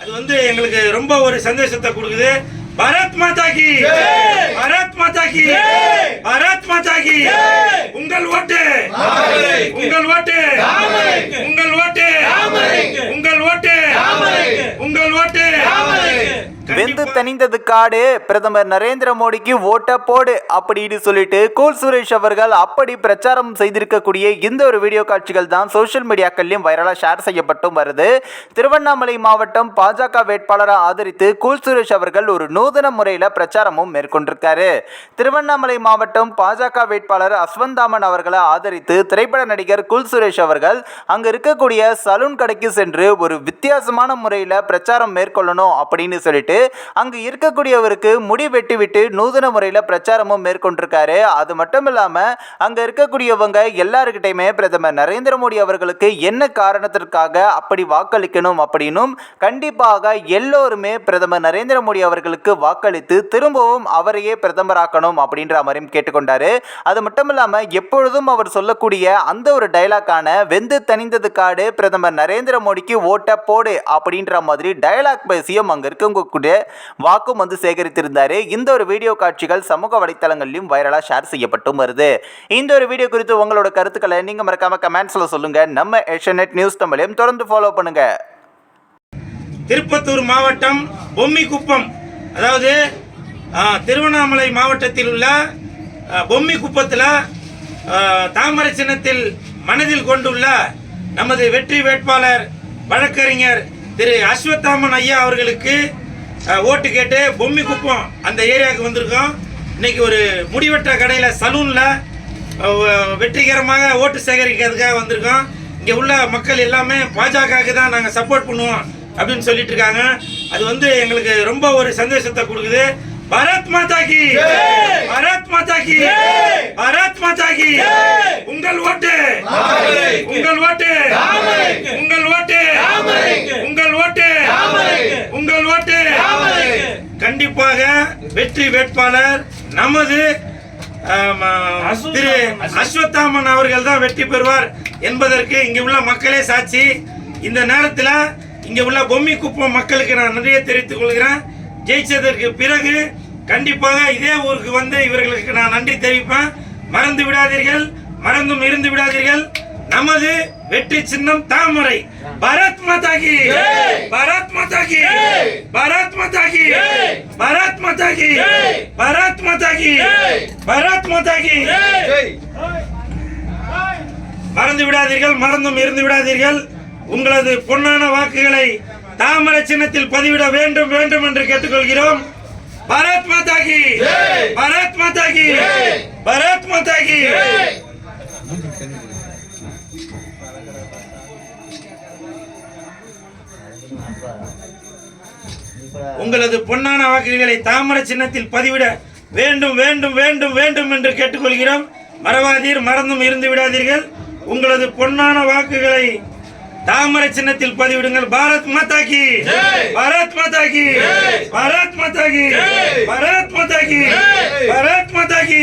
அது வந்து எங்களுக்கு ரொம்ப ஒரு சந்தோஷத்தை கொடுக்குது. பாரத் மாதா கி பாரத் மாதா கி பாரத் மாதா கி உங்கள் ஓட்டு உங்கள் ஓட்டு உங்கள் ஓட்டு உங்கள் ஓட்டு உங்கள் ஓட்டு வெந்து தணிந்தது காடு. பிரதமர் நரேந்திர மோடிக்கு ஓட்ட போடு அப்படின்னு சொல்லிட்டு கூல் சுரேஷ் அவர்கள் அப்படி பிரச்சாரம் செய்திருக்கக்கூடிய இந்த ஒரு வீடியோ காட்சிகள் தான் சோஷியல் மீடியாக்கள்லையும் வைரலாக ஷேர் செய்யப்பட்டும் வருது. திருவண்ணாமலை மாவட்டம் பாஜக வேட்பாளரை ஆதரித்து கூல் சுரேஷ் அவர்கள் ஒரு நூதன முறையில் பிரச்சாரமும் மேற்கொண்டிருக்காரு. திருவண்ணாமலை மாவட்டம் பாஜக வேட்பாளர் அஸ்வந்தாமன் அவர்களை ஆதரித்து திரைப்பட நடிகர் குல் சுரேஷ் அவர்கள் அங்கு இருக்கக்கூடிய சலூன் கடைக்கு சென்று ஒரு வித்தியாசமான முறையில் பிரச்சாரம் மேற்கொள்ளணும் அப்படின்னு சொல்லிட்டு அங்கு இருக்கக்கூடியவருக்கு முடி வெட்டிவிட்டு நூதன முறையில் பிரச்சாரமும் மேற்கொண்டிருக்காரு. அது மட்டும் இல்லாமல் அங்கே இருக்கக்கூடியவங்க எல்லாருக்கிட்டையுமே பிரதமர் நரேந்திர மோடி அவர்களுக்கு என்ன காரணத்திற்காக அப்படி வாக்களிக்கணும் அப்படின்னும் கண்டிப்பாக எல்லோருமே பிரதமர் நரேந்திர மோடி அவர்களுக்கு வாக்களித்து திரும்பவும் அவரையே பிரதமராக்கணும் அப்படின்ற மாதிரியும் கேட்டுக்கொண்டாரு. அது மட்டும் இல்லாமல் எப்பொழுதும் அவர் சொல்லக்கூடிய அந்த ஒரு டைலாக்கான வெந்து தணிந்தது காடு பிரதமர் நரேந்திர மோடிக்கு ஓட்ட போடு அப்படின்ற மாதிரி டயலாக் பேசியும் அங்கே இருக்கக்கூடிய வாக்கும் வந்து சேகரித்திருந்தார். இந்த ஒரு வீடியோ காட்சிகள் சமூக வலைத்தளங்களிலும் வைரலாக ஷேர் செய்யப்பட்டும் வருது. இந்த ஒரு வீடியோ குறித்து உங்களோட கருத்துக்களை நீங்கள் மறக்காம கமெண்ட்ஸில் சொல்லுங்கள் நம்ம ஏஷியநெட் நியூஸ் தமிழையும் தொடர்ந்து ஃபாலோ பண்ணுங்க. திருப்பத்தூர் மாவட்டம் பொம்மிக்குப்பம் அதாவது திருவண்ணாமலை மாவட்டத்தில் உள்ள பொம்மி பொம்மிக்குப்பத்தில் தாமரை சின்னத்தில் மனதில் கொண்டுள்ள நமது வெற்றி வேட்பாளர் வழக்கறிஞர் திரு அஸ்வத்தாமன் ஐயா அவர்களுக்கு ஓட்டு கேட்டு பொம்மிக்குப்பம் அந்த ஏரியாவுக்கு வந்திருக்கோம். இன்னைக்கு ஒரு முடிவெட்ட கடையில் சலூனில் வெற்றிகரமாக ஓட்டு சேகரிக்கிறதுக்காக வந்திருக்கோம். இங்கே உள்ள மக்கள் எல்லாமே பாஜகவுக்கு தான் நாங்கள் சப்போர்ட் பண்ணுவோம் அப்படின்னு சொல்லிட்டு இருக்காங்க. அது வந்து எங்களுக்கு ரொம்ப ஒரு சந்தோஷத்தை கொடுக்குது. பாரத் மாதா கி பாரத் மாதா கி பாரத் மாதா கி உங்கள் ஓட்டு! உங்கள் ஓட்டு! உங்கள் ஓட்டு! உங்கள் ஓட்டு! உங்கள் ஓட்டு! கண்டிப்பாக வெற்றி வேட்பாளர் நமது திரு அஸ்வத்தாமன் அவர்கள் தான் வெற்றி பெறுவார் என்பதற்கு இங்கே உள்ள மக்களே சாட்சி. இந்த நேரத்தில் இங்கே உள்ள பொம்மி குப்பம் மக்களுக்கு நான் நன்றியை தெரிவித்துக் கொள்கிறேன். ஜெயிச்சதற்கு பிறகு கண்டிப்பாக இதே ஊருக்கு வந்து இவர்களுக்கு நான் நன்றி தெரிவிப்பேன். மறந்து விடாதீர்கள். மறந்தும் இருந்து விடாதீர்கள். நமது வெற்றி சின்னம் தாமரை. பாரத் மாதா கி பாரத் மாதா கி பாரத் மாதா கி பாரத் மாதா கி பாரத் மாதா கி பாரத் மாதா கி மறந்து விடாதீர்கள் மறந்தும் இருந்து விடாதீர்கள். உங்களது பொன்னான வாக்குகளை தாமரை சின்னத்தில் பதிவிட வேண்டும் வேண்டும் என்று கேட்டுக்கொள்கிறோம். பாரத் மாதா கி பாரத் மாதா கி பாரத் மாதா கி உங்களது பொன்னான வாக்குகளை தாமரை சின்னத்தில் பதிவிட வேண்டும் வேண்டும் வேண்டும் வேண்டும் என்று கேட்டுக்கொள்கிறோம். மறவாதீர் மறந்தும் இருந்து விடாதீர்கள். உங்களது பொன்னான வாக்குகளை தாமரை சின்னத்தில் பதிவிடுங்கள். பாரத் மாதா கி பாரத் மாதா கி பாரத் மாதா கி பாரத் மாதா கி பாரத் மாதா கி